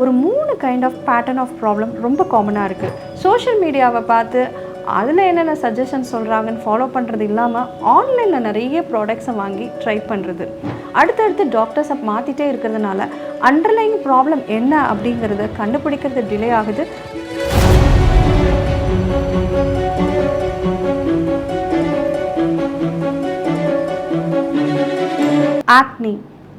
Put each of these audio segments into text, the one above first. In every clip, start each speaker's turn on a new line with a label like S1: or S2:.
S1: ஒரு மூணு kind of pattern of problem ரொம்ப காமனாக இருக்குது சோஷியல் மீடியாவை பார்த்து அதில் என்னென்ன சஜஷன் சொல்கிறாங்கன்னு ஃபாலோ பண்ணுறது இல்லாமல் ஆன்லைனில் நிறைய ப்ராடக்ட்ஸை வாங்கி ட்ரை பண்ணுறது அடுத்தடுத்து டாக்டர்ஸை மாற்றிட்டே இருக்கிறதுனால அண்டர்லைங் ப்ராப்ளம் என்ன அப்படிங்கிறத கண்டுபிடிக்கிறது டிலே ஆகுது. ஆக்னி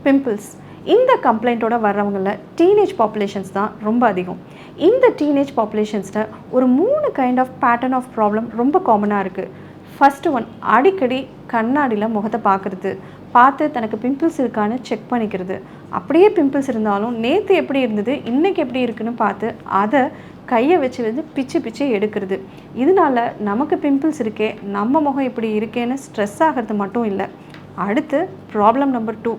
S1: பிம்பிள்ஸ் இந்த கம்ப்ளைண்ட்டோட வர்றவங்களில் டீனேஜ் பாப்புலேஷன்ஸ் தான் ரொம்ப அதிகம். இந்த டீனேஜ் பாப்புலேஷன்ஸில் ஒரு மூணு kind of pattern of problem ரொம்ப காமனாக இருக்குது ஃபஸ்ட்டு ஒன் அடிக்கடி கண்ணாடியில் முகத்தை பார்க்குறது. பார்த்து தனக்கு பிம்பிள்ஸ் இருக்கான்னு செக் பண்ணிக்கிறது. அப்படியே பிம்பிள்ஸ் இருந்தாலும் நேற்று எப்படி இருந்தது இன்றைக்கி எப்படி இருக்குன்னு பார்த்து அதை கையை வச்சு வந்து பிச்சு பிச்சு எடுக்கிறது. இதனால நமக்கு பிம்பிள்ஸ் இருக்கே நம்ம முகம் இப்படி இருக்கேன்னு ஸ்ட்ரெஸ் ஆகிறது மட்டும் இல்லை. அடுத்து ப்ராப்ளம் நம்பர் டூ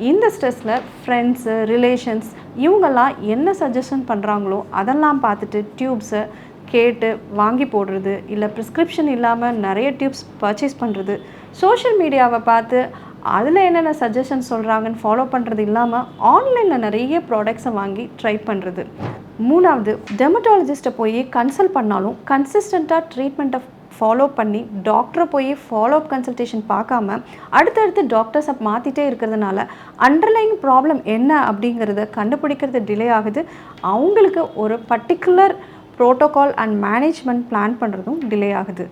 S1: இந்த ஸ்ட்ரெஸ்ஸில் ஃப்ரெண்ட்ஸு ரிலேஷன்ஸ் இவங்கெல்லாம் என்ன சஜஷன் பண்ணுறாங்களோ அதெல்லாம் பார்த்துட்டு டியூப்ஸை கேட்டு வாங்கி போடுறது இல்லை ப்ரிஸ்கிரிப்ஷன் இல்லாமல் நிறைய டியூப்ஸ் பர்ச்சேஸ் பண்ணுறது சோஷியல் மீடியாவை பார்த்து அதில் என்னென்ன சஜஷன் சொல்கிறாங்கன்னு ஃபாலோ பண்ணுறது இல்லாமல் ஆன்லைனில் நிறைய ப்ராடக்ட்ஸை வாங்கி ட்ரை பண்ணுறது மூணாவது டெமட்டாலஜிஸ்ட்டை போய் கன்சல்ட் பண்ணாலும் கன்சிஸ்டண்ட்டாக ட்ரீட்மெண்ட்டை ஃபாலோ பண்ணி டாக்டரை போய் ஃபாலோ அப் கன்சல்டேஷன் பார்க்காம அடுத்தடுத்து டாக்டர்ஸை மாற்றிட்டே இருக்கிறதுனால அண்டர்லைங் ப்ராப்ளம் என்ன அப்படிங்கிறத கண்டுபிடிக்கிறது டிலே ஆகுது. அவங்களுக்கு ஒரு particular protocol and management plan பண்ணுறதும் டிலே ஆகுது.